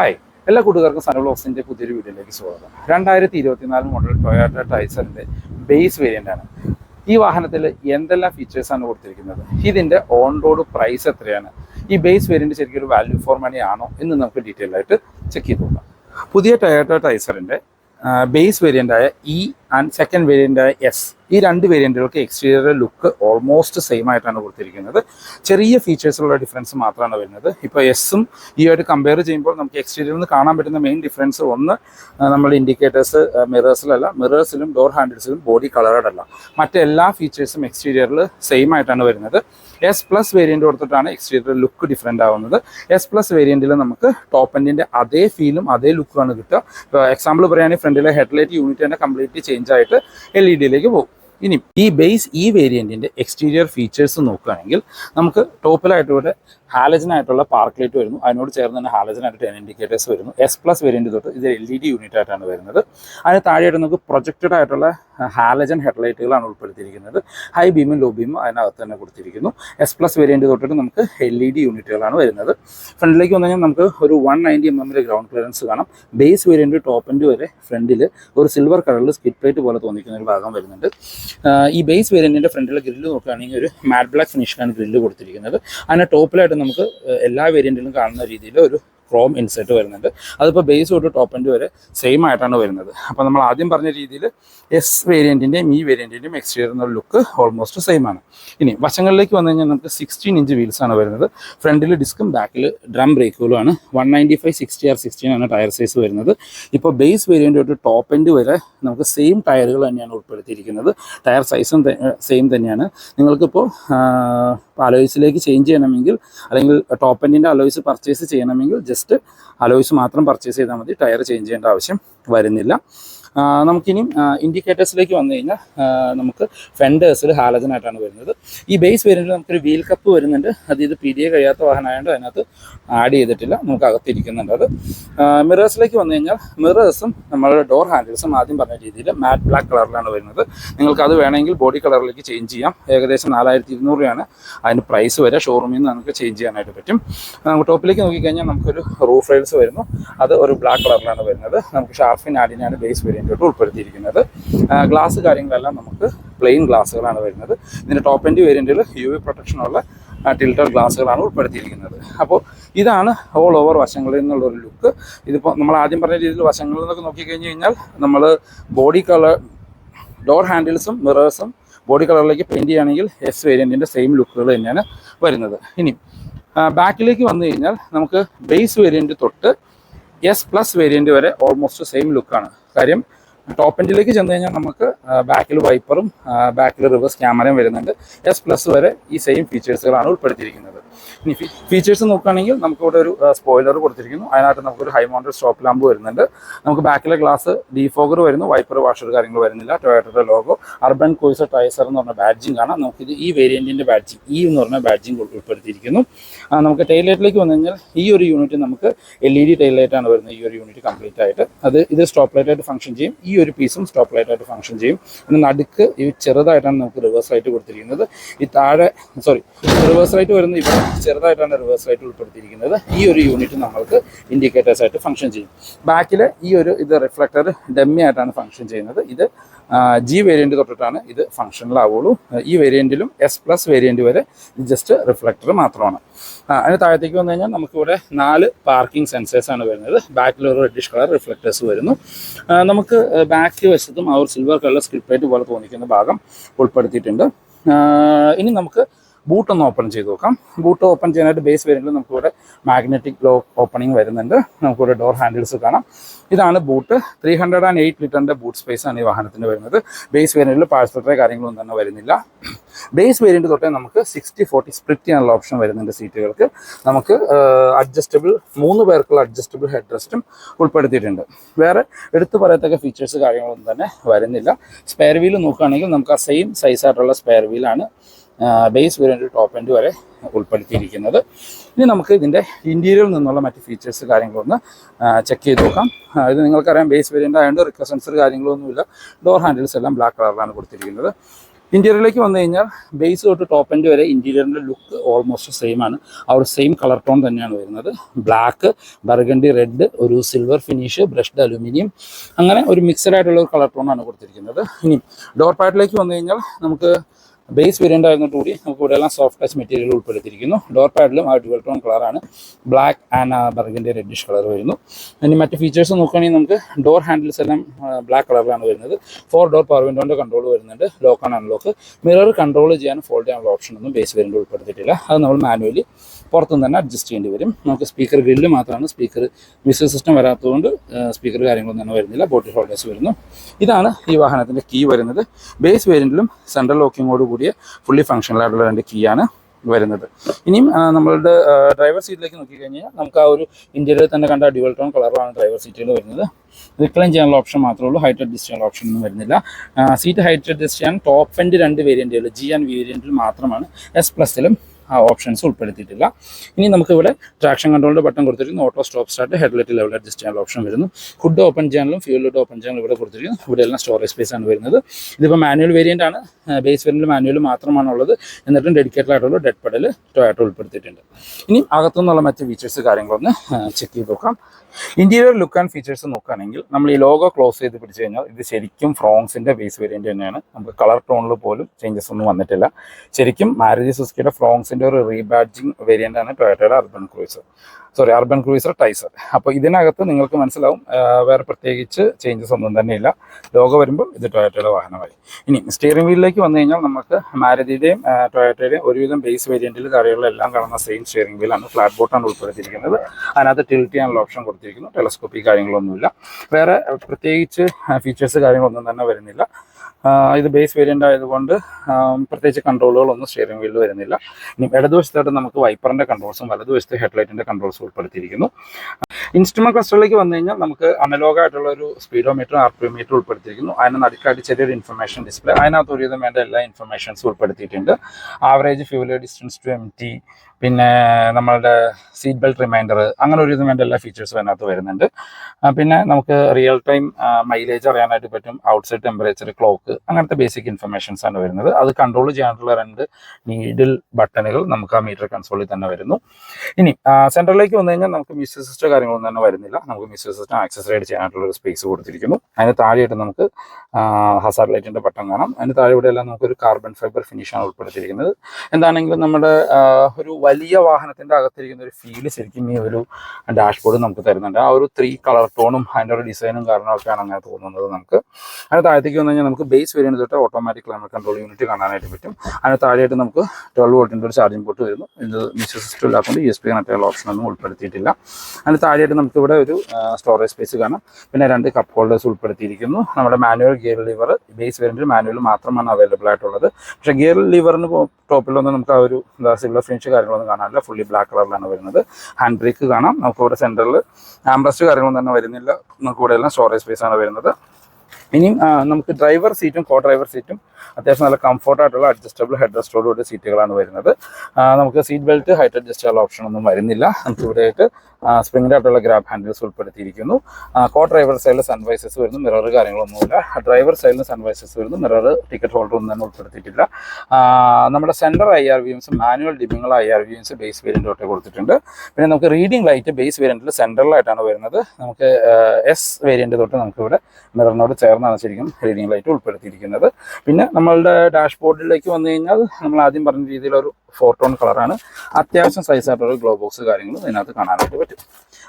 Hi എല്ലാ കൂട്ടുകാർക്കും ബ്ലോഗ്സിന്റെ പുതിയൊരു വീഡിയോയിലേക്ക് സ്വാഗതം. രണ്ടായിരത്തി ഇരുപത്തിനാല് മോഡൽ ടൊയാറ്റ ടൈസറിന്റെ ബേസ് വേരിയന്റ് ആണ്. ഈ വാഹനത്തിൽ എന്തെല്ലാം ഫീച്ചേഴ്സ് ആണ് കൊടുത്തിരിക്കുന്നത്? ഇതിന്റെ ഓൺ റോഡ് പ്രൈസ് എത്രയാണ്? ഈ ബേസ് വേരിയന്റ് ശരിക്കും ഒരു വാല്യൂ ഫോർ മണി ആണോ എന്ന് നമുക്ക് ഡീറ്റെയിൽ ആയിട്ട് ചെക്ക് ചെയ്ത് നോക്കാം. പുതിയ ടൊയാറ്റ ടൈസറിന്റെ ബേസ് വേരിയന്റായ ഇ ആൻഡ് സെക്കൻഡ് വേരിയന്റായ എസ് ഈ രണ്ട് വേരിയന്റുകൾക്ക് എക്സ്റ്റീരിയർ ലുക്ക് ഓൾമോസ്റ്റ് സെയിം ആയിട്ടാണ് കൊടുത്തിരിക്കുന്നത്. ചെറിയ ഫീച്ചേഴ്സിലുള്ള ഡിഫറൻസ് മാത്രമാണ് വരുന്നത്. ഇപ്പോൾ എസ്സും ഈ ആയിട്ട് കമ്പയർ ചെയ്യുമ്പോൾ നമുക്ക് എക്സ്റ്റീരിയറിൽ നിന്ന് കാണാൻ പറ്റുന്ന മെയിൻ ഡിഫറൻസ് ഒന്ന് നമ്മൾ ഇൻഡിക്കേറ്റേഴ്സ് മിറേഴ്സിലല്ല മിറേഴ്സിലും ഡോർ ഹാൻഡിൽസിലും ബോഡി കളറഡ് മറ്റെല്ലാ ഫീച്ചേഴ്സും എക്സ്റ്റീരിയറിൽ സെയിം ആയിട്ടാണ് വരുന്നത്. എസ് പ്ലസ് വേരിയന്റ് കൊടുത്തിട്ടാണ് എക്സ്റ്റീരിയർ ലുക്ക് ഡിഫറെന്റ് ആവുന്നത്. എസ് പ്ലസ് വേരിയന്റിൽ നമുക്ക് ടോപ്പ് എൻഡിന്റെ അതേ ഫീലും അതേ ലുക്കുമാണ് കിട്ടുക. എക്സാമ്പിൾ പറയുകയാണെങ്കിൽ ഫ്രണ്ടിലെ ഹെഡ്ലൈറ്റ് യൂണിറ്റ് തന്നെ കംപ്ലീറ്റ്ലി ചേഞ്ച് ആയിട്ട് എൽ ഇ ഡിയിലേക്ക് പോകും. ഇനി ഈ ബേസ് ഈ വേരിയന്റിന്റെ എക്സ്റ്റീരിയർ ഫീച്ചേഴ്സ് നോക്കുകയാണെങ്കിൽ നമുക്ക് ടോപ്പിലായിട്ട് ഇവിടെ ഹാലജൻ ആയിട്ടുള്ള പാർക്ക് ലൈറ്റ് വരുന്നു. അതിനോട് ചേർന്ന് തന്നെ ഹാലജൻ ആയിട്ട് ടെൻ ഇൻഡിക്കേറ്റേഴ്സ് വരുന്നു. എസ് പ്ലസ് വേരിയന്റ് തൊട്ട് ഇത് എൽ ഇ ഡി യൂണിറ്റ് ആയിട്ടാണ് വരുന്നത്. അതിന് താഴെയായിട്ട് നമുക്ക് പ്രൊജക്റ്റഡ് ആയിട്ടുള്ള ഹാലജൻ ഹെഡ്ലൈറ്റുകളാണ് ഉൾപ്പെടുത്തിയിരിക്കുന്നത്. ഹൈ ബീമും ലോ ബീമും അതിനകത്ത് തന്നെ കൊടുത്തിരിക്കുന്നു. എസ് പ്ലസ് വേരിയന്റ് തൊട്ടിട്ട് നമുക്ക് എൽ ഇ ഡി യൂണിറ്റുകളാണ് വരുന്നത്. ഫ്രണ്ടിലേക്ക് വന്നു കഴിഞ്ഞാൽ നമുക്ക് ഒരു വൺ നയന്റി എം എമ്മിൽ ഗ്രൗണ്ട് ക്ലിയറൻസ് കാണാം. ബേസ് വേരിയന്റ് ടോപ്പ് എൻഡ് വരെ ഫ്രണ്ടിൽ ഒരു സിൽവർ കളറിൽ സ്കിറ്റ് പ്ലേറ്റ് പോലെ തോന്നിക്കുന്ന ഒരു ഭാഗം വരുന്നുണ്ട്. ഈ ബേസ് വേരിയന്റിന്റെ ഫ്രണ്ടിലെ ഗ്രില്ല് നോക്കുകയാണെങ്കിൽ ഒരു മാറ്റ് ബ്ലാക്ക് ഫിനിഷിലാണ് ഗ്രില്ല് കൊടുത്തിരിക്കുന്നത്. അതിന് ടോപ്പിലായിട്ട് നമുക്ക് എല്ലാ വേരിയന്റിലും കാണുന്ന രീതിയിൽ ഒരു ക്രോം ഇൻസെറ്റ് വരുന്നുണ്ട് അതിപ്പോൾ ബേസ് തൊട്ട് ടോപ്പ് എൻഡ് വരെ സെയിം ആയിട്ടാണ് വരുന്നത്. അപ്പോൾ നമ്മൾ ആദ്യം പറഞ്ഞ രീതിയിൽ എസ് വേരിയന്റിന്റെയും ഈ വേരിയന്റിന്റെയും എക്സ്റ്റീരിയർ ലുക്ക് ഓൾമോസ്റ്റ് സെയിം ആണ്. ഇനി വശങ്ങളിലേക്ക് വന്നു കഴിഞ്ഞാൽ നമുക്ക് സിക്സ്റ്റീൻ ഇഞ്ച് വീൽസ് ആണ് വരുന്നത്. ഫ്രണ്ടിൽ ഡിസ്കും ബാക്കിൽ drum ബ്രേക്കുകളുമാണ് one ninety five sixty R sixteen ആണ് ടയർ സൈസ് വരുന്നത്. ഇപ്പോൾ ബേസ് വേരിയന്റ് തൊട്ട് ടോപ്പ് എൻഡ് വരെ നമുക്ക് സെയിം ടയറുകൾ തന്നെയാണ് ഉൾപ്പെടുത്തിയിരിക്കുന്നത്. ടയർ സൈസും സെയിം തന്നെയാണ്. നിങ്ങൾക്കിപ്പോൾ അലോയ്സിലേക്ക് ചേഞ്ച് ചെയ്യണമെങ്കിൽ അല്ലെങ്കിൽ ടോപ്പ് എൻഡിന്റെ അലോയ്സ് പർച്ചേസ് ചെയ്യണമെങ്കിൽ ജസ്റ്റ് അലോയ്സ് മാത്രം പർച്ചേസ് ചെയ്താൽ മതി ടയർ ചേഞ്ച് ചെയ്യേണ്ട ആവശ്യം വരുന്നില്ല. നമുക്കിനി ഇൻഡിക്കേറ്റേഴ്സിലേക്ക് വന്നു കഴിഞ്ഞാൽ നമുക്ക് ഫെൻഡേഴ്സിൽ ഹാലജനായിട്ടാണ് വരുന്നത്. ഈ ബേസ് വേരിയന്റിൽ നമുക്കൊരു വീൽ കപ്പ് വരുന്നുണ്ട്. അത് ഇത് പി ഡി എ കഴിയാത്ത വാഹനമായതുകൊണ്ട് അതിനകത്ത് ആഡ് ചെയ്തിട്ടില്ല. നമുക്ക് അകത്തിരിക്കുന്നുണ്ട് അത്. മിറേഴ്സിലേക്ക് വന്നു കഴിഞ്ഞാൽ മിറേഴ്സും നമ്മളുടെ ഡോർ ഹാൻഡിൽസും ആദ്യം പറഞ്ഞ രീതിയിൽ മാറ്റ് ബ്ലാക്ക് കളറിലാണ് വരുന്നത്. നിങ്ങൾക്ക് അത് വേണമെങ്കിൽ ബോഡി കളറിലേക്ക് ചേഞ്ച് ചെയ്യാം. ഏകദേശം നാലായിരത്തി ഇരുന്നൂറ് രൂപയാണ്. അതിന്റെ പ്രൈസ് വരെ ഷോറൂമിൽ നിന്ന് നമുക്ക് ചേഞ്ച് ചെയ്യാനായിട്ട് പറ്റും. നമുക്ക് ടോപ്പിലേക്ക് നോക്കിക്കഴിഞ്ഞാൽ നമുക്കൊരു റൂഫ് റൈൽസ് വരുന്നു. അത് ഒരു ബ്ലാക്ക് കളറിലാണ് വരുന്നത്. നമുക്ക് ഷാർഫിൻ ആഡിനാണ് ബേസ് വേരിയന്റോട്ട് ഉൾപ്പെടുത്തിയിരിക്കുന്നത്. ഗ്ലാസ് കാര്യങ്ങളെല്ലാം നമുക്ക് പ്ലെയിൻ ഗ്ലാസ്സുകളാണ് വരുന്നത്. ഇതിന്റെ top end variant U V പ്രൊട്ടക്ഷനുള്ള ടിൽറ്റർ ഗ്ലാസ്സുകളാണ് ഉൾപ്പെടുത്തിയിരിക്കുന്നത്. അപ്പോൾ ഇതാണ് ഓൾ ഓവർ വശങ്ങളിൽ നിന്നുള്ളൊരു ലുക്ക് ഇതിപ്പോൾ നമ്മൾ ആദ്യം പറഞ്ഞ രീതിയിൽ വശങ്ങളിൽ നിന്നൊക്കെ നോക്കിക്കഴിഞ്ഞ് കഴിഞ്ഞാൽ നമ്മൾ ബോഡി കളർ ഡോർ ഹാൻഡിൽസും മിറേഴ്സും ബോഡി കളറിലേക്ക് പെയിന്റ് ചെയ്യുകയാണെങ്കിൽ എസ് വേരിയന്റിന്റെ സെയിം ലുക്കുകൾ തന്നെയാണ് വരുന്നത്. ഇനി ബാക്കിലേക്ക് വന്നു കഴിഞ്ഞാൽ നമുക്ക് ബേസ് വേരിയന്റ് തൊട്ട് എസ് പ്ലസ് വേരിയന്റ് വരെ ഓൾമോസ്റ്റ് സെയിം ലുക്കാണ് കാര്യം ടോപ്പ് എൻഡിലേക്ക് ചെന്ന് കഴിഞ്ഞാൽ നമുക്ക് ബാക്കിൽ വൈപ്പറും ബാക്കിൽ റിവേഴ്സ് ക്യാമറയും വരുന്നുണ്ട്. എസ് പ്ലസ് വരെ ഈ സെയിം ഫീച്ചേഴ്സുകളാണ് ഉൾപ്പെടുത്തിയിരിക്കുന്നത്. ഇനി ഫീച്ചേഴ്സ് നോക്കുകയാണെങ്കിൽ നമുക്കിവിടെ ഒരു സ്പോയിലർ കൊടുത്തിരിക്കുന്നു. അതിനകത്ത് നമുക്കൊരു ഹൈ മൗണ്ടഡ് സ്റ്റോപ്പ് ലാമ്പ് വരുന്നുണ്ട്. നമുക്ക് ബാക്കിലെ ഗ്ലാസ് ഡീഫോഗർ വരുന്നു വൈപ്പർ വാഷർ കാര്യങ്ങൾ വരുന്നില്ല. ടൊയോട്ടയുടെ ലോഗോ അർബൻ കോയ്സർ ടൈസർ എന്ന് പറഞ്ഞ ബാഡ്ജിങ് കാണാം നമുക്കിത് ഈ വേരിയന്റിന്റെ ബാഡ്ജിങ് ഈ എന്ന് പറഞ്ഞ ബാഡ്ജിങ് ഉൾപ്പെടുത്തിയിരിക്കുന്നു. നമുക്ക് ടൈൽ ലൈറ്റിലേക്ക് വന്നു കഴിഞ്ഞാൽ ഈ ഒരു യൂണിറ്റ് നമുക്ക് എൽ ഇ ഡി ടൈൽ ലൈറ്റാണ് വരുന്നത്. ഈ ഒരു യൂണിറ്റ് കംപ്ലീറ്റ് ആയിട്ട്. അത് ഇത് സ്റ്റോപ്പ് ലൈറ്റ് ആയിട്ട് ഫംഗ്ഷൻ ചെയ്യും. ഈ ഒരു പീസും സ്റ്റോപ്പ് ലൈറ്റ് ആയിട്ട് ഫംഗ്ഷൻ ചെയ്യും. പിന്നെ നടുക്ക് ഈ ചെറുതായിട്ടാണ് നമുക്ക് റിവേഴ്സ് ലൈറ്റ് കൊടുത്തിരിക്കുന്നത്. ഈ താഴെ സോറി റിവേഴ്സ് ലൈറ്റ് വരുന്ന ഇവിടെ ചെറുതായിട്ടാണ് റിവേഴ്സ് ലൈറ്റ് ഉൾപ്പെടുത്തിയിരിക്കുന്നത്. ഈ ഒരു യൂണിറ്റ് നമ്മൾക്ക് ഇൻഡിക്കേറ്റേഴ്സ് ആയിട്ട് ഫംഗ്ഷൻ ചെയ്യും. ബാക്കിൽ ഈ ഒരു ഇത് റിഫ്ലക്ടർ ഡെമ്മി ആയിട്ടാണ് ഫംഗ്ഷൻ ചെയ്യുന്നത്. ഇത് ജി വേരിയന്റ് തൊട്ടിട്ടാണ് ഇത് ഫംഗ്ഷനിലാവുള്ളൂ ഈ വേരിയന്റിലും എസ് പ്ലസ് വേരിയന്റ് വരെ ജസ്റ്റ് റിഫ്ലക്ടർ മാത്രമാണ്. അതിന് താഴത്തേക്ക് വന്നു കഴിഞ്ഞാൽ നമുക്കിവിടെ നാല് പാർക്കിംഗ് സെൻസേഴ്സ് ആണ് വരുന്നത്. ബാക്കിലൊരു റെഡിഷ് കളർ റിഫ്ലക്ടേഴ്സ് വരുന്നു. നമുക്ക് ബാക്ക് വശത്തും ആ ഒരു സിൽവർ കളർ സ്ക്രിപ്റ്റ് പ്ലേറ്റ് പോലെ തോന്നിക്കുന്ന ഭാഗം ഉൾപ്പെടുത്തിയിട്ടുണ്ട്. ഇനി നമുക്ക് ബൂട്ട് ഒന്ന് ഓപ്പൺ ചെയ്ത് നോക്കാം. ബൂട്ട് ഓപ്പൺ ചെയ്യാനായിട്ട് ബേസ് വരുമ്പോൾ നമുക്കിവിടെ മാഗ്നറ്റിക് ലോക്ക് ഓപ്പണിംഗ് വരുന്നുണ്ട്. നമുക്കിവിടെ ഡോർ ഹാൻഡിൽസ് കാണാം. ഇതാണ് boot. Three hundred and eight ലിറ്ററിന്റെ ബൂട്ട് സ്പേസ് ആണ് ഈ വാഹനത്തിന് വരുന്നത്. ബേസ് വേരിയന്റിൽ പാഴ്സൽട്രേ കാര്യങ്ങളൊന്നും തന്നെ വരുന്നില്ല. ബേസ് വേരിയന്റ് തൊട്ടേ നമുക്ക് സിക്സ്റ്റി ഫോർട്ടി സ്പ്ലിറ്റ് ചെയ്യാനുള്ള ഓപ്ഷൻ വരുന്നുണ്ട് സീറ്റുകൾക്ക് നമുക്ക് അഡ്ജസ്റ്റബിൾ മൂന്ന് പേർക്കുള്ള അഡ്ജസ്റ്റബിൾ ഹെഡ് റെസ്റ്റും ഉൾപ്പെടുത്തിയിട്ടുണ്ട്. വേറെ എടുത്തു പറയത്തക്ക ഫീച്ചേഴ്സ് കാര്യങ്ങളൊന്നും തന്നെ വരുന്നില്ല. സ്പെയർ വീൽ നോക്കുകയാണെങ്കിൽ നമുക്ക് ആ സെയിം സൈസ് ആയിട്ടുള്ള സ്പെയർ വീലാണ് ബേസ് വേരിയന്റ് ടോപ്പ് എൻഡ് വരെ ഉൾപ്പെടുത്തിയിരിക്കുന്നത്. ഇനി നമുക്ക് ഇതിന്റെ ഇന്റീരിയറിൽ നിന്നുള്ള മറ്റ് ഫീച്ചേഴ്സ് കാര്യങ്ങളൊന്ന് ചെക്ക് ചെയ്ത് നോക്കാം. ഇത് നിങ്ങൾക്കറിയാം ബേസ് വേരിയന്റ് ആയതുകൊണ്ട് റിക്വസൻസർ കാര്യങ്ങളൊന്നുമില്ല. ഡോർ ഹാൻഡിൽസ് എല്ലാം ബ്ലാക്ക് കളറിലാണ് കൊടുത്തിരിക്കുന്നത്. ഇന്റീരിയറിലേക്ക് വന്നു കഴിഞ്ഞാൽ ബേസ് തൊട്ട് ടോപ്പ് എൻഡ് വരെ ഇന്റീരിയറിന്റെ ലുക്ക് ഓൾമോസ്റ്റ് സെയിം ആണ്. ആ ഒരു സെയിം കളർ ടോൺ തന്നെയാണ് വരുന്നത്. ബ്ലാക്ക് ബർഗണ്ടി റെഡ് ഒരു സിൽവർ ഫിനിഷ് ബ്രഷ്ഡ് അലുമിനിയം അങ്ങനെ ഒരു മിക്സഡ് ആയിട്ടുള്ള ഒരു കളർ ടോണാണ് കൊടുത്തിരിക്കുന്നത്. ഇനി ഡോർ പാർട്ടിലേക്ക് വന്നു കഴിഞ്ഞാൽ നമുക്ക് ബേസ് വേരിയന്റ് ആയിരുന്നു കൂടി നമുക്ക് ഇവിടെ എല്ലാം സോഫ്റ്റ് ടച്ച് മെറ്റീരിയൽ ഉൾപ്പെടുത്തിയിരിക്കുന്നു. ഡോർ പാഡിലും ആ ഡുവൽ ടോൺ കളറാണ് ബ്ലാക്ക് ആൻഡ് ബർഗിന്റെ റെഡിഷ് കളർ വരുന്നു. ഇനി മറ്റ് ഫീച്ചേഴ്സ് നോക്കുകയാണെങ്കിൽ നമുക്ക് ഡോർ ഹാൻഡിൽസ് എല്ലാം ബ്ലാക്ക് കളറിലാണ് വരുന്നത്. ഫോർ ഡോർ പവർ വിൻഡോന്റെ കൺട്രോൾ വരുന്നുണ്ട്. Lock and unlock mirror control ചെയ്യാൻ ഫോൾഡ് ചെയ്യാനുള്ള ഓപ്ഷൻ ഒന്നും ബേസ് വേരിയന്റ് ഉൾപ്പെടുത്തിയിട്ടില്ല. അത് നമ്മൾ മാനുവലി പുറത്തുനിന്ന് തന്നെ അഡ്ജസ്റ്റ് ചെയ്യേണ്ടി വരും. നമുക്ക് സ്പീക്കർ ഗ്രില്ല് മാത്രമാണ് സ്പീക്കർ മ്യൂസിക് സിസ്റ്റം വരാത്തതുകൊണ്ട് സ്പീക്കർ കാര്യങ്ങളൊന്നും തന്നെ വരുന്നില്ല. ബോട്ടിൽ ഹോൾഡേഴ്സ് വരുന്നു. ഇതാണ് ഈ വാഹനത്തിന്റെ കീ വരുന്നത്. ബേസ് വേരിയന്റിലും സെൻട്രൽ ലോക്കിങ്ങോട് കൂടിയ ഫുള്ളി ഫങ്ഷണൽ ആയിട്ടുള്ള രണ്ട് കീ ആണ് വരുന്നത്. ഇനിയും നമ്മളുടെ ഡ്രൈവർ സീറ്റിലേക്ക് നോക്കിക്കഴിഞ്ഞാൽ നമുക്ക് ആ ഒരു ഇന്ത്യയിൽ തന്നെ കണ്ട ഡ്യുവൽ ടോൺ കളറാണ് ഡ്രൈവർ സീറ്റുകൾ വരുന്നത്. റിക്ലൈൻ ചെയ്യാനുള്ള ഓപ്ഷൻ മാത്രമേ ഉള്ളൂ. ഹൈറ്റ് അഡ്ജസ്റ്റ് ചെയ്യാനുള്ള ഓപ്ഷൻ ഒന്നും വരുന്നില്ല. സീറ്റ് ഹൈറ്റ് അഡ്ജസ്റ്റ് ചെയ്യാൻ ടോപ്പ് എൻഡ് രണ്ട് വേരിയന്റുകൾ ജി ആൻഡ് വേരിയന്റിൽ മാത്രമാണ് എസ് പ്ലസിലും ആ ഓപ്ഷൻസ് ഉൾപ്പെടുത്തിയിട്ടില്ല. ഇനി നമുക്ക് ഇവിടെ ട്രാക്ഷൻ കൺട്രോളിന്റെ ബട്ടൺ കൊടുത്തിരിക്കുന്നു. Auto stop start headlight level adjust ചെയ്യാനുള്ള ഓപ്ഷൻ വരുന്നു. ഫുഡ് ഓപ്പൺ ചെയ്യാനും ഫ്യൂൽ ഹുഡ് ഓപ്പൺ ചെയ്യാനും ഇവിടെ കൊടുത്തിരിക്കുന്നു. ഇവിടെ എല്ലാം സ്റ്റോറേജ് സ്പേസ് ആണ് വരുന്നത്. ഇതിപ്പോൾ മാനുവൽ വേരിയന്റ് ആണ്. ബേസ് വേരിയന്റ് മാനുവൽ മാത്രമാണ് ഉള്ളത് എന്നിട്ടും ഡെഡിക്കേറ്റഡ് ആയിട്ടുള്ള ഡെഡ് പെഡൽ ടൊയാറ്റോ ഉൾപ്പെടുത്തിയിട്ടുണ്ട്. ഇനി അകത്തുനിന്നുള്ള മറ്റ് ഫീച്ചേഴ്സ് കാര്യങ്ങളൊന്ന് ചെക്ക് ചെയ്ത് നോക്കാം. ഇന്റീരിയർ ലുക്ക് ആൻഡ് ഫീച്ചേഴ്സ് നോക്കുകയാണെങ്കിൽ നമ്മൾ ഈ ലോഗോ ക്ലോസ് ചെയ്ത് പിടിച്ചു കഴിഞ്ഞാൽ ഇത് ശരിക്കും ഫ്രോങ്സിന്റെ ബേസ് വേരിയന്റ് തന്നെയാണ്. നമുക്ക് കളർ ടോണിൽ പോലും ചേഞ്ചസ് ഒന്നും വന്നിട്ടില്ല. ശരിക്കും മാരുതി സുസ്കിയുടെ ഫ്രോങ്സിന്റെ ഒരു റീബാഡ്ജിങ് വേരിയന്റ് ആണ് ടൊയറ്റയുടെ urban cruiser sorry urban cruiser Taisor അപ്പോൾ ഇതിനകത്ത് നിങ്ങൾക്ക് മനസ്സിലാവും വേറെ പ്രത്യേകിച്ച് ചേഞ്ചസ് ഒന്നും തന്നെയില്ല. ലോഗോ വരുമ്പോൾ ഇത് ടൊയോട്ടയുടെ വാഹനമായി. ഇനി സ്റ്റിയറിംഗ് വീലിലേക്ക് വന്നു കഴിഞ്ഞാൽ നമുക്ക് മാരുതിയുടെയും ടൊയറ്റയുടെയും ഒരുവിധം ബേസ് വേരിയന്റിൽ താഴെയുള്ള എല്ലാം കാണുന്ന സെയിം സ്റ്റിയറിംഗ് വീലാണ് ഫ്ലാറ്റ് ബോട്ടാണ് ഉൾപ്പെടുത്തിയിരിക്കുന്നത്. അതിനകത്ത് ടിൽറ്റ് ചെയ്യാനുള്ള ഓപ്ഷൻ കൊടുത്തിരിക്കുന്നു. ടെലസ്കോപ്പി കാര്യങ്ങളൊന്നുമില്ല. വേറെ പ്രത്യേകിച്ച് ഫീച്ചേഴ്സ് കാര്യങ്ങളൊന്നും തന്നെ വരുന്നില്ല. ഇത് ബേസ് വേരിയന്റ് ആയതുകൊണ്ട് പ്രത്യേകിച്ച് കൺട്രോളുകളൊന്നും സ്റ്റിയറിംഗ് വീലിൽ വരുന്നില്ല. ഇനി ഇടതുവശത്തായിട്ട് നമുക്ക് വൈപ്പറിന്റെ കൺട്രോൾസും വലതുവശത്ത് ഹെഡ്ലൈറ്റിന്റെ കൺട്രോൾസും ഉൾപ്പെടുത്തിയിരിക്കുന്നു. ഇൻസ്ട്രുമെന്റ് ക്ലസ്റ്ററിലേക്ക് വന്നു കഴിഞ്ഞാൽ നമുക്ക് അനലോഗായിട്ടുള്ള ഒരു സ്പീഡോമീറ്റർ മീറ്റർ ഉൾപ്പെടുത്തിയിരിക്കുന്നു. അതിന് നടുക്കായിട്ട് ചെറിയൊരു ഇൻഫർമേഷൻ ഡിസ്പ്ലേ അതിനകത്ത് ഒരുവിധം വേണ്ട എല്ലാ ഇൻഫർമേഷൻസും ഉൾപ്പെടുത്തിയിട്ടുണ്ട്. Average fuel distance to M T പിന്നെ നമ്മളുടെ സീറ്റ് ബെൽറ്റ് റിമൈൻഡർ അങ്ങനെ ഒരുവിധം വേണ്ട എല്ലാ ഫീച്ചേഴ്സും അതിനകത്ത് വരുന്നുണ്ട്. പിന്നെ നമുക്ക് റിയൽ ടൈം മൈലേജ് അറിയാനായിട്ട് പറ്റും. ഔട്ട്സൈഡ് ടെമ്പറേച്ചർ ക്ലോക്ക് അങ്ങനത്തെ ബേസിക് ഇൻഫർമേഷൻസ് ആണ് വരുന്നത്. അത് കൺട്രോൾ ചെയ്യാനുള്ള രണ്ട് നീഡിൽ ബട്ടണുകൾ നമുക്ക് ആ മീറ്റർ കൺസോളിൽ തന്നെ വരുന്നു. ഇനി സെൻട്രലിലേക്ക് വന്നു കഴിഞ്ഞാൽ നമുക്ക് മ്യൂസിക് സിസ്റ്റം കാര്യങ്ങളൊന്നും തന്നെ വരുന്നില്ല. നമുക്ക് മ്യൂസിക് സിസ്റ്റം ആക്സസറൈഡ് ചെയ്യാനായിട്ടുള്ള ഒരു സ്പേസ് കൊടുത്തിരിക്കുന്നു. അതിന് താഴെയായിട്ട് നമുക്ക് ഹസാർഡ് ലൈറ്റിന്റെ ബട്ടൺ കാണാം. അതിന് താഴെ എല്ലാം നമുക്കൊരു കാർബൺ ഫൈബർ ഫിനിഷാണ് ഉൾപ്പെടുത്തിയിരിക്കുന്നത്. എന്താണെങ്കിലും നമ്മുടെ ഒരു വലിയ വാഹനത്തിന്റെ അകത്തിരിക്കുന്ന ഒരു ഫീൽ ശരിക്കും ഈ ഒരു ഡാഷ്ബോർഡ് നമുക്ക് തരുന്നുണ്ട്. ആ ഒരു ത്രീ കളർ ടോണും അതിന്റെ ഒരു ഡിസൈനും കാരണമൊക്കെയാണ് അങ്ങനെ തോന്നുന്നത് നമുക്ക്. അതിന് താഴത്തേക്ക് വന്നു കഴിഞ്ഞാൽ നമുക്ക് ബേസ് വരുന്നത് തൊട്ട് ഓട്ടോമാറ്റിക് ക്ലൈമറ്റ് കൺട്രോൾ യൂണിറ്റ് കാണാനായിട്ട് പറ്റും. അതിന് താഴെയായിട്ട് നമുക്ക് ട്വൽവ് വോൾട്ടിന്റെ ഒരു ചാർജിംഗ് പോർട്ട് വരുന്നു. ഇത് മിക്സർ സിസ്റ്റം ഇല്ലാത്തതുകൊണ്ട് യു എസ് പി കണക്റ്റുള്ള ഓപ്ഷൻ ഒന്നും ഉൾപ്പെടുത്തിയിട്ടില്ല. അതിന് താഴെയായിട്ട് നമുക്ക് ഇവിടെ ഒരു സ്റ്റോറേജ് സ്പേസ് കാണാം. പിന്നെ രണ്ട് കപ്പ് ഹോൾഡേഴ്സ് ഉൾപ്പെടുത്തിയിരിക്കുന്നു. നമ്മുടെ മാനുവൽ ഗിയർ ലിവർ ബേസ് വേരിയന്റിൽ മാനുവൽ മാത്രമാണ് അവൈലബിൾ ആയിട്ടുള്ളത്. പക്ഷേ ഗിയർ ലിവറിന് ടോപ്പിലൊന്നും നമുക്ക് ആ ഒരു എന്താ സിൽവർ ഫിനിഷ് കാര്യങ്ങളൊന്നും കാണാനില്ല. ഫുള്ളി ബ്ലാക്ക് കളറിലാണ് വരുന്നത്. ഹാൻഡ് ബ്രേക്ക് കാണാം. നമുക്ക് ഇവിടെ സെന്ററിൽ ആംബ്രസ്റ്റ് കാര്യങ്ങളൊന്നും തന്നെ വരുന്നില്ല. നമുക്ക് ഇവിടെ എല്ലാം സ്റ്റോറേജ് സ്പേസ് ആണ് വരുന്നത്. ഇനിയും നമുക്ക് ഡ്രൈവർ സീറ്റും കോ ഡ്രൈവർ സീറ്റും അത്യാവശ്യം നല്ല കംഫർട്ടായിട്ടുള്ള അഡ്ജസ്റ്റബിൾ ഹെഡ് റെസ്റ്റോടുകൂടി സീറ്റുകളാണ് വരുന്നത്. നമുക്ക് സീറ്റ് ബെൽറ്റ് ഹൈറ്റ് അഡ്ജസ്റ്റ് ചെയ്യാൻ ഓപ്ഷൻ ഒന്നും വരുന്നില്ല. നമുക്ക് ഇവിടെയായിട്ട് സ്പ്രിംഗ് ആയിട്ടുള്ള ഗ്രാബ് ഹാൻഡിൽസ് ഉൾപ്പെടുത്തിയിരിക്കുന്നു. കോ ഡ്രൈവർ സൈഡിൽ സൺവൈസസ് വരുന്നു മിറർ കാര്യങ്ങളൊന്നുമില്ല. ഡ്രൈവർ സൈഡിൽ സൺവൈസസ് വരുന്നു മിറർ ടിക്കറ്റ് ഹോൾഡർ ഒന്നും തന്നെ ഉൾപ്പെടുത്തിയിട്ടില്ല. നമ്മുടെ centre I R VMs manual ഡിമ്മിങ്ങൾ I R VMs base variant തൊട്ട് കൊടുത്തിട്ടുണ്ട്. പിന്നെ നമുക്ക് റീഡിംഗ് ലൈറ്റ് ബേസ് വേരിയന്റിൽ സെന്ററിലായിട്ടാണ് വരുന്നത്. നമുക്ക് എസ് വേരിയന്റ് തൊട്ട് നമുക്കിവിടെ മിററിനോട് മിററിനോട് ചേർന്നാണ് ശരിക്കും റീഡിംഗ് ലൈറ്റ് ഉൾപ്പെടുത്തിയിരിക്കുന്നത്. പിന്നെ നമ്മളുടെ ഡാഷ്ബോർഡിലേക്ക് വന്നു കഴിഞ്ഞാൽ നമ്മൾ ആദ്യം പറഞ്ഞ രീതിയിലൊരു ഫോർട്ടോൺ കളറാണ് അത്യാവശ്യം സൈസായിട്ടുള്ള ഗ്ലോ ബോക്സ് കാര്യങ്ങളും ഇതിനകത്ത് കാണാനായിട്ട് പറ്റും.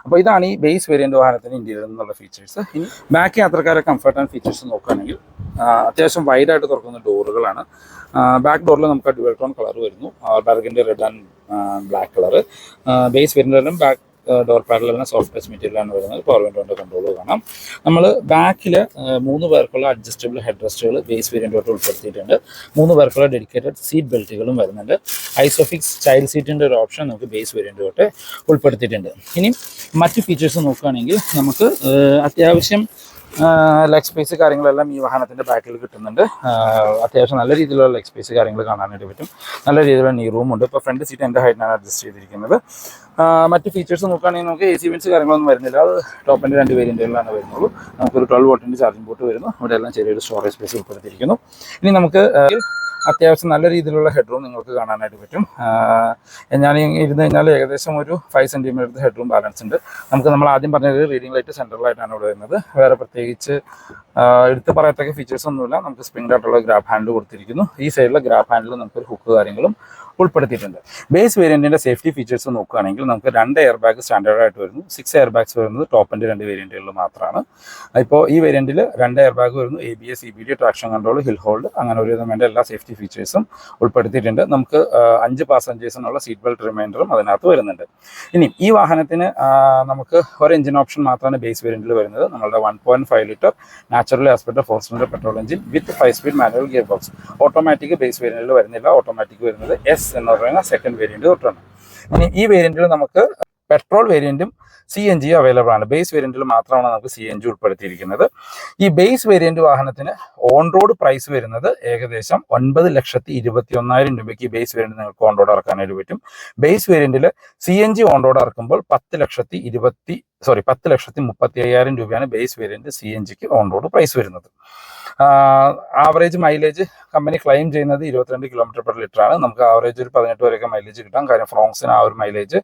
അപ്പോൾ ഇതാണ് ഈ ബേസ് വേരിയന്റ് വാഹനത്തിന് ഇന്ത്യയിൽ നിന്നുള്ള ഫീച്ചേഴ്സ് ഇനി ബാക്ക് യാത്രക്കാരെ കംഫർട്ട് ആൻഡ് ഫീച്ചേഴ്സ് നോക്കുകയാണെങ്കിൽ അത്യാവശ്യം വൈഡായിട്ട് തുറക്കുന്ന ഡോറുകളാണ്. ബാക്ക് ഡോറിൽ നമുക്ക് ഡുവൽ ടോൺ കളർ വരുന്നു. ബർഗിന്റെ red and black colour base വരുന്നതിലും back door പാഡലിന് സോഫ്റ്റ് ടച്ച് മെറ്റീരിയലാണ് വരുന്നത്. പവർ വിൻഡോന്റെ കൺട്രോൾ കാണാം. നമ്മൾ ബാക്കിൽ മൂന്ന് പേർക്കുള്ള അഡ്ജസ്റ്റബിൾ ഹെഡ് റെസ്റ്റുകൾ ബേസ് വേരിയന്റോട്ട് ഉൾപ്പെടുത്തിയിട്ടുണ്ട്. മൂന്ന് പേർക്കുള്ള ഡെഡിക്കേറ്റഡ് സീറ്റ് ബെൽറ്റുകളും വരുന്നുണ്ട്. ഐസോഫിക്സ് ചൈൽഡ് സീറ്റിന്റെ ഒരു ഓപ്ഷൻ നമുക്ക് ബേസ് വേരിയന്റ് തൊട്ട് ഉൾപ്പെടുത്തിയിട്ടുണ്ട്. ഇനി മറ്റ് ഫീച്ചേഴ്സ് നോക്കുകയാണെങ്കിൽ നമുക്ക് അത്യാവശ്യം ലെഗ് സ്പേസ് കാര്യങ്ങളെല്ലാം ഈ വാഹനത്തിന്റെ ബാക്കിൽ കിട്ടുന്നുണ്ട്. അത്യാവശ്യം നല്ല രീതിയിലുള്ള ലെഗ് സ്പേസ് കാര്യങ്ങൾ കാണാനായിട്ട് പറ്റും. നല്ല രീതിയിലുള്ള നീ റൂം ഉണ്ട്. ഇപ്പോൾ ഫ്രണ്ട് സീറ്റ് എന്റെ ഹൈറ്റിനാണ് അഡ്ജസ്റ്റ് ചെയ്തിരിക്കുന്നത്. മറ്റ് ഫീച്ചേഴ്സ് നോക്കുകയാണെങ്കിൽ നമുക്ക് എ സി വിൻസ് കാര്യങ്ങളൊന്നും വരുന്നില്ല. അത് ടോപ്പിന്റെ രണ്ട് വേരിയന്റുകളിലാണ് വരുന്നുള്ളൂ. നമുക്കൊരു ട്വൽവ് വോട്ടിന്റെ ചാർജിംഗ് പോർട്ട് വരുന്നു. ഇവിടെ എല്ലാം ചെറിയൊരു സ്റ്റോറേജ് സ്പേസ് ഉൾപ്പെടുത്തിയിരിക്കുന്നു. ഇനി നമുക്ക് അത്യാവശ്യം നല്ല രീതിയിലുള്ള ഹെഡ്റൂം നിങ്ങൾക്ക് കാണാനായിട്ട് പറ്റും. ഞാൻ ഇരുന്ന് കഴിഞ്ഞാൽ ഏകദേശം ഒരു ഫൈവ് സെന്റിമീറ്റർ ഹെഡ്റൂം ബാലൻസ് ഉണ്ട്. നമുക്ക് നമ്മൾ ആദ്യം പറഞ്ഞത് റീഡിംഗ് ലൈറ്റ് സെൻട്രലായിട്ടാണ് ഇവിടെ വരുന്നത്. വേറെ പ്രത്യേകിച്ച് എടുത്തു പറയത്തക്ക ഫീച്ചേഴ്സ് ഒന്നുമില്ല. നമുക്ക് സ്പ്രിംഗ് ആയിട്ടുള്ള ഗ്രാബ് ഹാൻഡിൽ കൊടുത്തിരിക്കുന്നു. ഈ സൈഡിലെ ഗ്രാബ് ഹാൻഡിൽ നമുക്കൊരു ഹുക്ക് കാര്യങ്ങളും ഉൾപ്പെടുത്തിയിട്ടുണ്ട്. ബേസ് വേരിയന്റിന്റെ സേഫ്റ്റി ഫീച്ചേഴ്സ് നോക്കുകയാണെങ്കിൽ നമുക്ക് രണ്ട് എയർ ബാഗ് സ്റ്റാൻഡേർഡ് ആയിട്ട് വരുന്നു. സിക്സ് എയർ ബാഗ്സ് വരുന്നത് ടോപ്പിന്റെ രണ്ട് വേരിയന്റുകളിൽ മാത്രമാണ്. ഇപ്പോൾ ഈ വേരിയന്റിൽ രണ്ട് എയർ ബാഗ് വരുന്നു. A B S E B D traction control hill hold അങ്ങനെ ഒരു വേണ്ട എല്ലാ സേഫ്റ്റി ഫീച്ചേഴ്സും ഉൾപ്പെടുത്തിയിട്ടുണ്ട്. നമുക്ക് അഞ്ച് പാസഞ്ചേഴ്സിനുള്ള സീറ്റ് ബെൽറ്റ് റിമൈൻഡറും അതിനകത്ത് വരുന്നുണ്ട്. ഇനി ഈ വാഹനത്തിന് നമുക്ക് ഒരു എഞ്ചിൻ ഓപ്ഷൻ മാത്രമാണ് ബേസ് വേരിയന്റിൽ വരുന്നത്. നമ്മളുടെ one point five litre natural aspect four cylinder petrol engine with five speed manual gear box automatic base വേരിയന്റിൽ വരുന്നില്ല. ഓട്ടോമാറ്റിക് വരുന്നത് എസ് എന്ന് പറയുന്ന സെക്കൻഡ് വേരിയന്റ് തൊട്ടാണ്. ഇനി ഈ വേരിയന്റിൽ നമുക്ക് പെട്രോൾ വേരിയന്റും സി എൻ ജി അവൈലബിൾ ആണ്. ബേസ് വേരിയന്റിൽ മാത്രമാണ് നമുക്ക് സി എൻ ജി ഉൾപ്പെടുത്തിയിരിക്കുന്നത്. ഈ ബേസ് വേരിയന്റ് വാഹനത്തിന് ഓൺ റോഡ് പ്രൈസ് വരുന്നത് ഏകദേശം ഒൻപത് ലക്ഷത്തി ഇരുപത്തി ഒന്നായിരം രൂപയ്ക്ക് ഈ ബേസ് വേരിയന്റ് നിങ്ങൾക്ക് ഓൺ റോഡ് ഇറക്കാനായിട്ട് പറ്റും. Base വേരിയന്റിൽ C N G on road ഇറക്കുമ്പോൾ പത്ത് ലക്ഷത്തി ഇരുപത്തി സോറി പത്ത് ലക്ഷത്തി മുപ്പത്തി അയ്യായിരം രൂപയാണ് ബേസ് വേരിയന്റ് സി എൻ ജിക്ക് ഓൺ റോഡ് പ്രൈസ് വരുന്നത് ആവറേജ് മൈലേജ് കമ്പനി ക്ലെയിം ചെയ്യുന്നത് ഇരുപത്തിരണ്ട് കിലോമീറ്റർ പെർ ലിറ്റർ ആണ്. നമുക്ക് ആവറേജ് ഒരു പതിനെട്ട് വരെയൊക്കെ മൈലേജ് കിട്ടാം. കാര്യം ഫ്രോങ്സിന് ആ ഒരു മൈലേജ്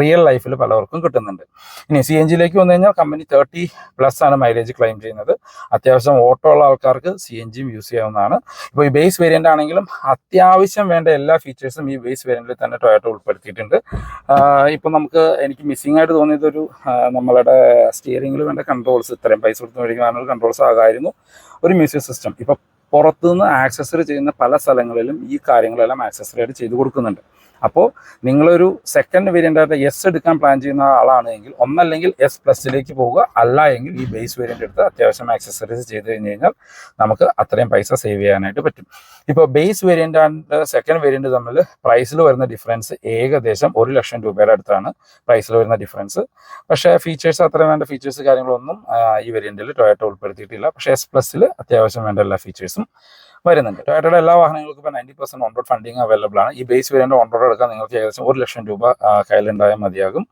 റിയൽ ലൈഫിൽ പലവർക്കും കിട്ടുന്നുണ്ട്. ഇനി സി എൻ ജിയിലേക്ക് വന്നു കഴിഞ്ഞാൽ കമ്പനി തേർട്ടി പ്ലസ് ആണ് മൈലേജ് ക്ലെയിം ചെയ്യുന്നത്. അത്യാവശ്യം ഓട്ടോ ഉള്ള ആൾക്കാർക്ക് സി എൻ ജിയും യൂസ് ചെയ്യാവുന്നതാണ്. ഇപ്പോൾ ഈ ബേസ് വേരിയന്റ് ആണെങ്കിലും അത്യാവശ്യം വേണ്ട എല്ലാ ഫീച്ചേഴ്സും ഈ ബേസ് വേരിയന്റിൽ തന്നെ ടൊയോട്ടോ ഉൾപ്പെടുത്തിയിട്ടുണ്ട്. ഇപ്പം നമുക്ക് എനിക്ക് മിസ്സിംഗ് ആയിട്ട് തോന്നിയത് ഒരു ആ, നമ്മളുടെ സ്റ്റിയറിംഗിൽ വേണ്ട കൺട്രോൾസ് ഇത്രയും. പൈസ കൊടുത്ത് മേടിക്കാനുള്ള കൺട്രോൾസ് ആകായിരുന്നു. ഒരു മ്യൂസിക് സിസ്റ്റം ഇപ്പം പുറത്തുനിന്ന് ആക്സസറി ചെയ്യുന്ന പല സ്ഥലങ്ങളിലും ഈ കാര്യങ്ങളെല്ലാം ആക്സസറി ആയിട്ട് ചെയ്തു കൊടുക്കുന്നുണ്ട്. അപ്പോൾ നിങ്ങളൊരു സെക്കൻഡ് വേരിയന്റ് ആയിട്ട് എസ് എടുക്കാൻ പ്ലാൻ ചെയ്യുന്ന ആളാണ് എങ്കിൽ ഒന്നല്ലെങ്കിൽ എസ് പ്ലസിലേക്ക് പോവുക. അല്ല എങ്കിൽ ഈ ബേസ് വേരിയന്റ് എടുത്ത് അത്യാവശ്യം ആക്സസറീസ് ചെയ്ത് കഴിഞ്ഞ് കഴിഞ്ഞാൽ നമുക്ക് അത്രയും പൈസ സേവ് ചെയ്യാനായിട്ട് പറ്റും. ഇപ്പോൾ base variant and second variant തമ്മിൽ പ്രൈസിൽ വരുന്ന ഡിഫറൻസ് ഏകദേശം ഒരു ലക്ഷം രൂപയുടെ അടുത്താണ് പ്രൈസിൽ വരുന്ന ഡിഫറൻസ് പക്ഷേ ഫീച്ചേഴ്സ് അത്ര വേണ്ട ഫീച്ചേഴ്സ് കാര്യങ്ങളൊന്നും ഈ വേരിയന്റിൽ ടൊയറ്റ ഉൾപ്പെടുത്തിയിട്ടില്ല. പക്ഷേ എസ് പ്ലസ്സിൽ അത്യാവശ്യം വേണ്ട എല്ലാ ഫീച്ചേഴ്സും വരുന്നുണ്ട്. ടൊയോട്ടയുടെ എല്ലാ വാഹനങ്ങൾക്കും ഇപ്പോൾ ninety percent on road funding available ആണ്. ഈ ബേസ് വേരിയന്റ് ഓൺ റോഡ് എടുക്കാൻ നിങ്ങൾക്ക് ഏകദേശം ഒരു ലക്ഷം രൂപ കയ്യിലുണ്ടായാൽ മതിയാകും.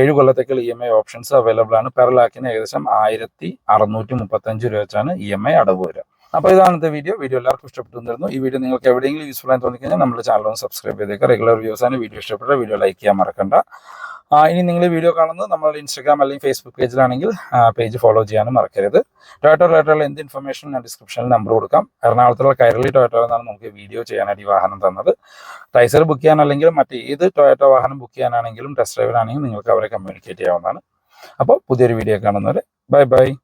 ഏഴ് കൊല്ലത്തേക്കുള്ള E M I options available ആണ്. പെർ ലാക്കിന് ഏകദേശം ആയിരത്തി അറുന്നൂറ്റി മുപ്പത്തഞ്ച് രൂപ വെച്ചാണ് ഇ എം ഐ അടവ് വരിക. അപ്പോൾ ഇതാണ് ഇന്നത്തെ വീഡിയോ വീഡിയോ എല്ലാവർക്കും ഇഷ്ടപ്പെട്ടു തന്നിരുന്നു. ഈ വീഡിയോ നിങ്ങൾക്ക് എവിടെയെങ്കിലും യൂസ്ഫുൾ ആയി തോന്നിക്കഴിഞ്ഞാൽ നമ്മുടെ ചാനൽ ഒന്ന് സബ്സ്ക്രൈബ് ചെയ്തേക്കുക റെഗുലർ വ്യൂസ് ആണ്. വീഡിയോ ഇഷ്ടപ്പെട്ട വീഡിയോ ലൈക്ക് ചെയ്യാൻ മറക്കണ്ട. ഇനി നിങ്ങൾ വീഡിയോ കാണുന്നത് നമ്മളുടെ ഇൻസ്റ്റാഗ്രാം അല്ലെങ്കിൽ ഫേസ്ബുക്ക് പേജിലാണെങ്കിൽ പേജ് ഫോളോ ചെയ്യാനും മറക്കരുത്. ടൊയോട്ടോ റിലേറ്റഡുള്ള എന്ത് ഇൻഫർമേഷൻ ഞാൻ ഡിസ്ക്രിപ്ഷനിൽ നമ്പർ കൊടുക്കാം. എറണാകുളത്തുള്ള കൈരളി ടൊയോട്ടോ എന്നാണ് നമുക്ക് വീഡിയോ ചെയ്യാനായിട്ട് ഈ വാഹനം തന്നത്. ടൈസർ ബുക്ക് ചെയ്യാൻ അല്ലെങ്കിൽ മറ്റ് ഏത് ടൊയോട്ടോ വാഹനം ബുക്ക് ചെയ്യാനാണെങ്കിലും ടെസ്റ്റ് ഡ്രൈവിനാണെങ്കിലും നിങ്ങൾക്ക് അവരെ കമ്മ്യൂണിക്കേറ്റ് ചെയ്യാവുന്നതാണ്. അപ്പോൾ പുതിയൊരു വീഡിയോ കാണുന്നവരെ ബൈ ബൈ